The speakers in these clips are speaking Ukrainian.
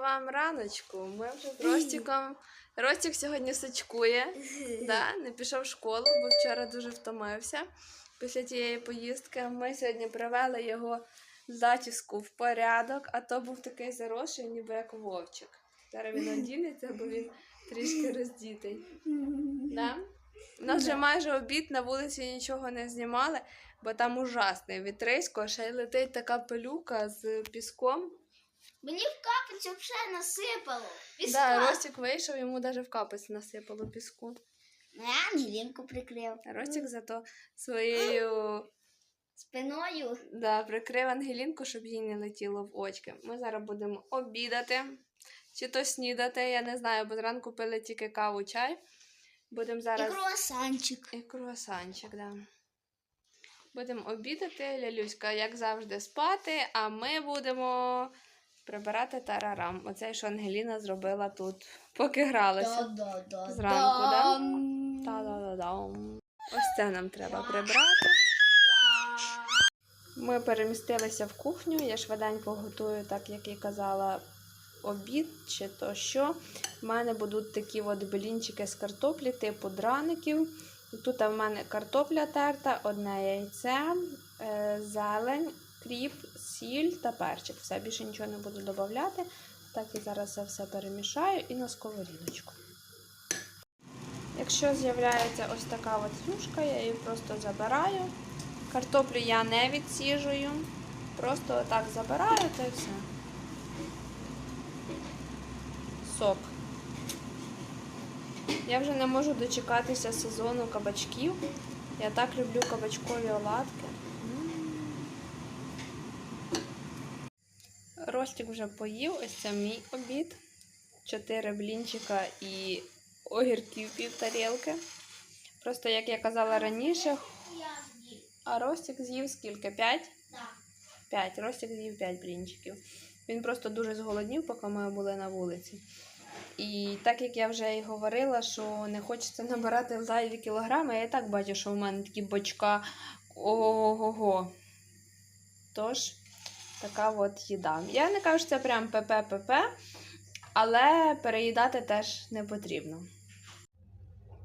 вам раночку. Ми вже з Ростіком. Ростік сьогодні сачкує, да? не пішов в школу, бо вчора дуже втомився після тієї поїздки. Ми сьогодні привели його зачіску в порядок, а то був такий заросший, ніби як вовчик. Зараз він одінеться, бо він трішки роздітий. Да? У нас вже майже обід, на вулиці нічого не знімали, бо там ужасний вітрисько, ще й летить така пилюка з піском. Мені в капець взагалі насипало. Піска. Да, Ростик вийшов, йому навіть в капець насипало піску. Ну, Я Ангелінку прикрив. Ростик зато своєю Спиною. да, прикрив Ангелінку, щоб їй не летіло в очки. Ми зараз будемо обідати чи то снідати, я не знаю, бо зранку пили тільки каву, чай. Будемо І зараз. круасанчик. І круасанчик, да. Будемо обідати, Лялюська, як завжди, спати, а ми будемо прибирати тарарам. Оце, що Ангеліна зробила тут, поки гралася. Да-да-да. Зранку, да? Та-да-да-дам. Ось це нам треба прибрати. Ми перемістилися в кухню. Я швиденько готую, так як і казала, обід чи то що. У мене будуть такі от блінчики з картоплі, типу драників. Тут в мене картопля терта, одне яйце, е, зелень, кріп, сіль та перчик. Все, більше нічого не буду додавати. Так і зараз це все перемішаю і на сковорідочку. Якщо з'являється ось така от юшка, я її просто забираю. Картоплю я не відсіжую. Просто отак забираю та й все. Сок. Я вже не можу дочекатися сезону кабачків. Я так люблю кабачкові оладки. М. Ростик вже поїв, ось це мій обід. Чотири блінчика і огірків пів тарілки. Просто, як я казала раніше, а Ростик з'їв скільки? П'ять? П'ять. Ростик з'їв п'ять блінчиків. Він просто дуже зголоднів, поки ми були на вулиці. І так як я вже і говорила, що не хочеться набирати зайві кілограми, я і так бачу, що в мене такі бочка ого-го. Тож, така от їда. Я не кажу, що це прям ПП-ПП, але переїдати теж не потрібно.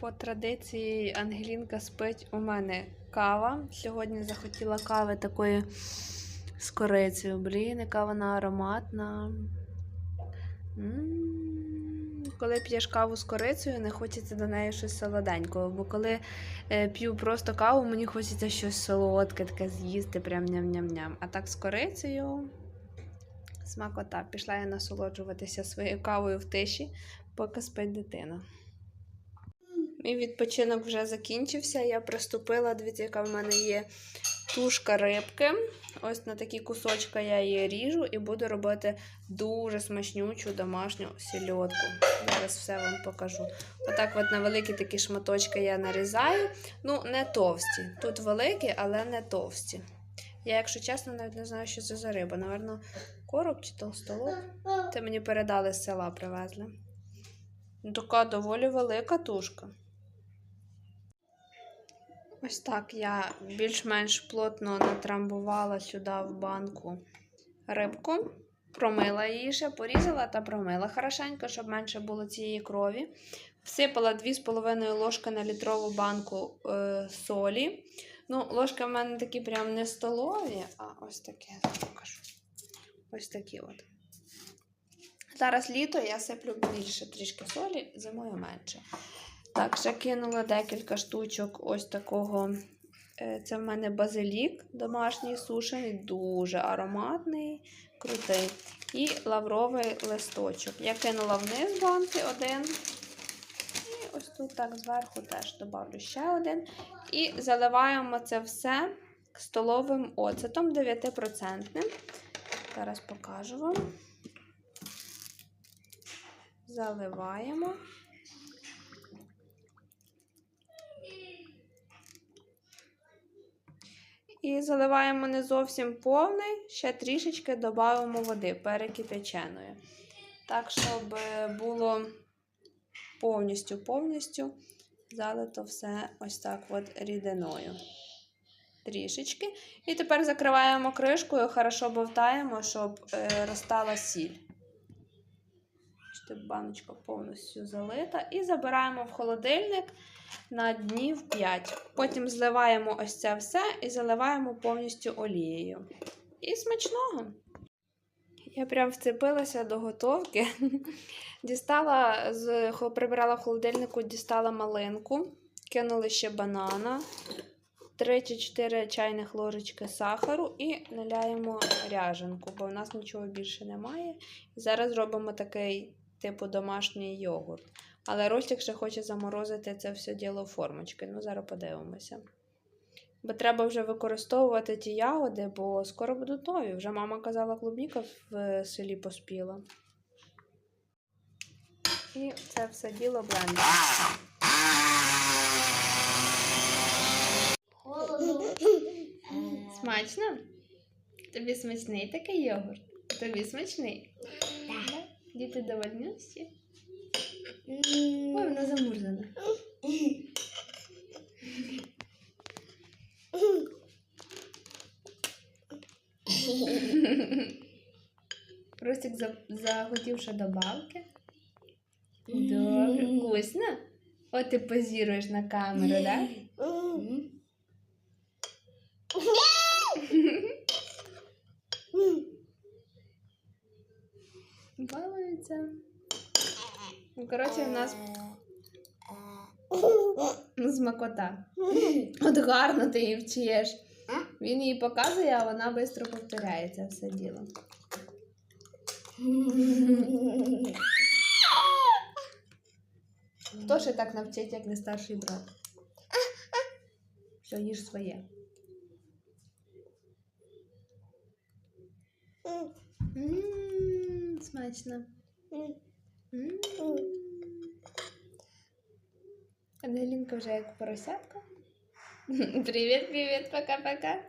По традиції Ангелінка спить у мене кава. Сьогодні захотіла кави такої з корицею. Блін, яка вона ароматна. М, Коли п'єш каву з корицею, не хочеться до неї щось солоденького. Бо коли е, п'ю просто каву, мені хочеться щось солодке, таке з'їсти, прям ням-ням-ням. А так з корицею смакота. Пішла я насолоджуватися своєю кавою в тиші, поки спить дитина. Мій відпочинок вже закінчився. Я приступила, дивіться, яка в мене є тушка рибки. Ось на такі кусочки я її ріжу і буду робити дуже смачнючу домашню сільотку. Зараз все вам покажу. Отак, от на великі такі шматочки я нарізаю. Ну, не товсті. Тут великі, але не товсті. Я, якщо чесно, навіть не знаю, що це за риба. Наверно, короб чи толстолоб. Це мені передали з села, привезли. Така доволі велика тушка. Ось так я більш-менш плотно натрамбувала сюди в банку рибку, промила її ще, порізала та промила хорошенько, щоб менше було цієї крові. Всипала 2,5 ложки на літрову банку е, солі. Ну, ложки в мене такі прям не столові, а ось такі покажу. Ось такі от. Зараз літо я сиплю більше трішки солі, зимою менше. Так, ще кинула декілька штучок ось такого. е, Це в мене базилік домашній сушений, дуже ароматний, крутий. І лавровий листочок. Я кинула вниз банки один. І ось тут так зверху теж добавлю ще один. І заливаємо це все столовим оцетом 9%. Зараз покажу вам. Заливаємо. І заливаємо не зовсім повний, ще трішечки додаємо води перекипяченої. Так, щоб е, було повністю-повністю залито все ось так от рідиною. Трішечки. І тепер закриваємо кришкою, хорошо бовтаємо, щоб е, розтала сіль. Бачите, баночка повністю залита. І забираємо в холодильник на днів 5. Потім зливаємо ось це все і заливаємо повністю олією. І смачного! Я прям вцепилася до готовки. Дістала з прибирала в холодильнику, дістала малинку, кинули ще банана, 3 чи 4 чайних ложечки сахару і наляємо ряженку, бо в нас нічого більше немає. Зараз робимо такий типу домашній йогурт. Але Ростик ще хоче заморозити це все діло в формочки. Ну, зараз подивимося. Бо треба вже використовувати ті ягоди, бо скоро будуть нові. Вже мама казала, клубніка в селі поспіла. І це все діло. Холодно. Смачно? Тобі смачний такий йогурт? Тобі смачний? Діти довольні всі? Ой, вона замурзана. Ростик за- захотів добавки. Добре, вкусно? От ти позіруєш на камеру, так? Балується. Ну, коротше, в нас смакота. От гарно ти її вчиш. Він їй показує, а вона швидко повторяє це все діло. Хто ще так навчить, як не старший брат? Все, їж своє. Смачно. Ангелінка вже як поросятка. Привіт, привіт, пока-пока.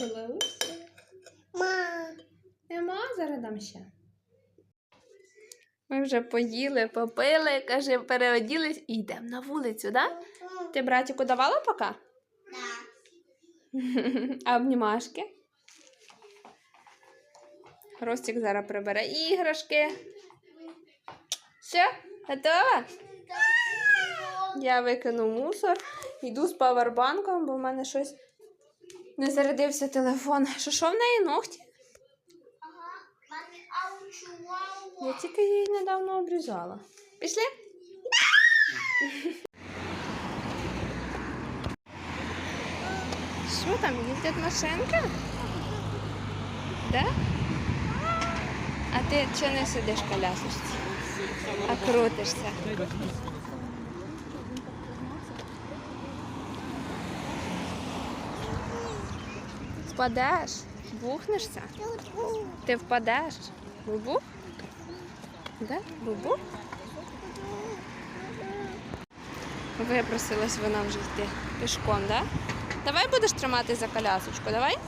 Балауся. Нема, зараз дам ще. Ми вже поїли, попили, каже, переоділись і йдемо на вулицю, да? Ти братику давала пока? А обнімашки? Ростик зараз прибере іграшки. Все, готова? Я викину мусор, йду з павербанком, бо в мене щось не зарядився телефон. Що що в неї ногті? Я тільки її недавно обрізала. Пішли? Що там, їздять машинка? Да? Ти чого не сидиш колясочці? А крутишся. Впадеш? Бухнешся? Ти впадеш? Бубух? Да? Бубух? Випросилась вона вже йти пішком, да? Давай будеш тримати за колясочку, давай?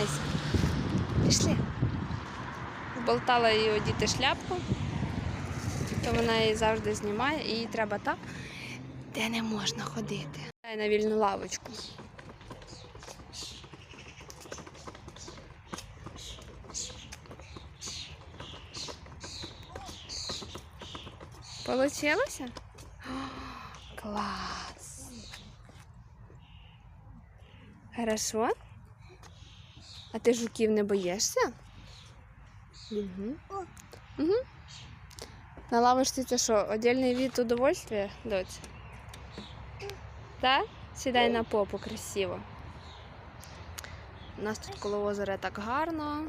Тримайся. Пішли. Болтала її одіти шляпку, то вона її завжди знімає, і їй треба так, де не можна ходити. Дай на вільну лавочку. Получилося? Клас. Хорошо. Ти жуків не боїшся? Угу. Угу. На лавочці це що, отдельний від удовольствия, доць? Так? Сідай на попу красиво. У нас тут коло озера так гарно.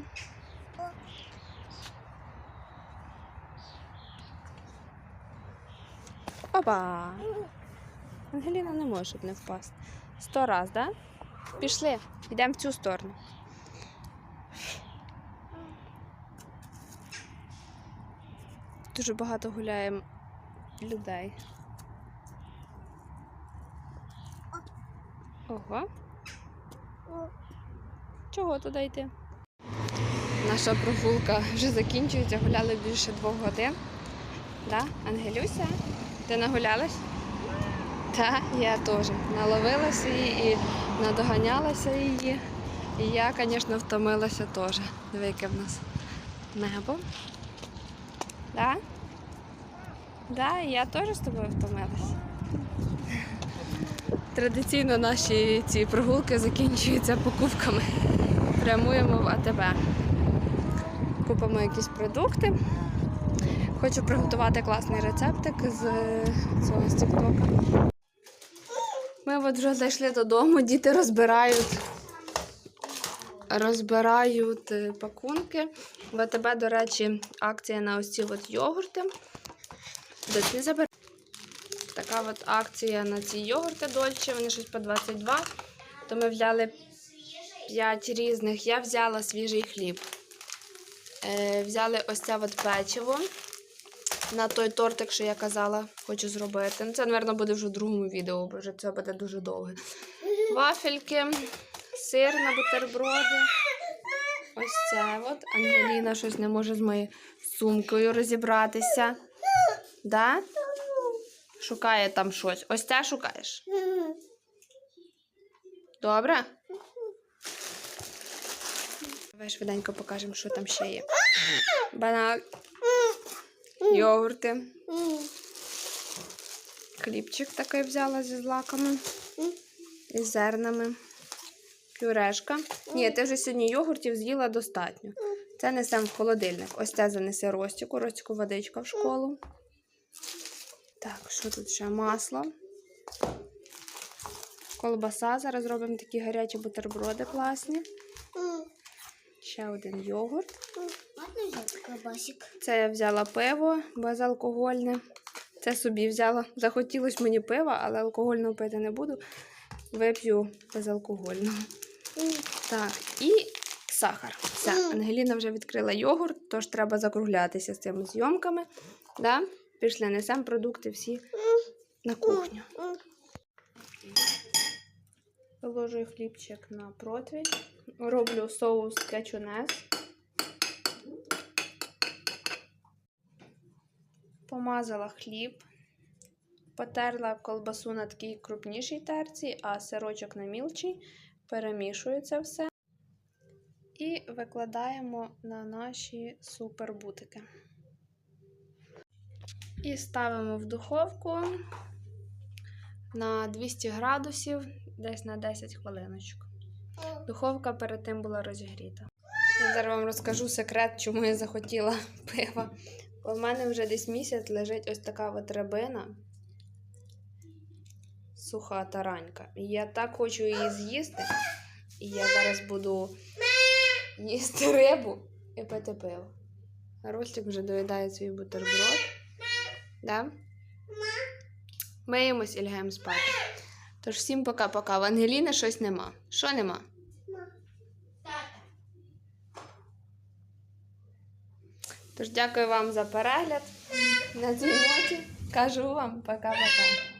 Опа! Ангеліна не може не впасти. Сто раз, да? Пішли, йдемо в цю сторону. Дуже багато гуляє людей. Ого. Чого туди йти? Наша прогулка вже закінчується, гуляли більше двох годин. Да? Ангелюся, ти нагулялась? Так, я теж наловилася її і надоганялася її. І я, звісно, втомилася теж. Диви, яке в нас небо. Да? Да, я теж з тобою втомилася. Традиційно наші ці прогулки закінчуються покупками. Прямуємо в АТБ. Купимо якісь продукти. Хочу приготувати класний рецептик з цього з Тіктока. Ми от вже зайшли додому, діти розбирають, розбирають пакунки. В АТБ, до речі, акція на ось ці от йогурти. Десь не забирай. Така от акція на ці йогурти дольче, вони щось по 22. То ми взяли 5 різних. Я взяла свіжий хліб. Е, взяли ось це от печиво на той тортик, що я казала, хочу зробити. Ну, це, мабуть, буде вже в другому відео, бо вже це буде дуже довге. Вафельки, сир на бутерброди. Ось це от. Ангеліна щось не може з моєю сумкою розібратися. Да? Шукає там щось. Ось це шукаєш. Добре? Давай швиденько покажемо, що там ще є. Банан, йогурти, хлібчик такий взяла зі злаками і зернами. Пюрешка. Ні, ти вже сьогодні йогуртів з'їла достатньо. Це несемо в холодильник. Ось це занесе Ростіку, Ростіку водичка в школу. Так, що тут ще? Масло. Колбаса. Зараз робимо такі гарячі бутерброди класні. Ще один йогурт. Це я взяла пиво безалкогольне. Це собі взяла. Захотілося мені пива, але алкогольного пити не буду. Вип'ю безалкогольного. Так, і сахар. Все, Ангеліна вже відкрила йогурт, тож треба закруглятися з цими зйомками. Да? Пішли, несемо продукти всі на кухню. Виложую хлібчик на противень. Роблю соус кетчунес. Помазала хліб, потерла колбасу на такій крупнішій терці, а сирочок на мілчій. Перемішую це все. І викладаємо на наші супербутики. І ставимо в духовку на 200 градусів, десь на 10 хвилиночок. Духовка перед тим була розігріта. Я зараз вам розкажу секрет, чому я захотіла пива. В мене вже десь місяць лежить ось така от рибина. Суха таранька. Я так хочу її з'їсти. І я зараз буду їсти рибу і пити пиво. Ростик вже доїдає свій бутерброд. Да? Миємось і лягаємо спати. Тож всім пока-пока. В Ангеліни щось нема. Що нема? Тож дякую вам за перегляд. На цій ноті кажу вам пока-пока.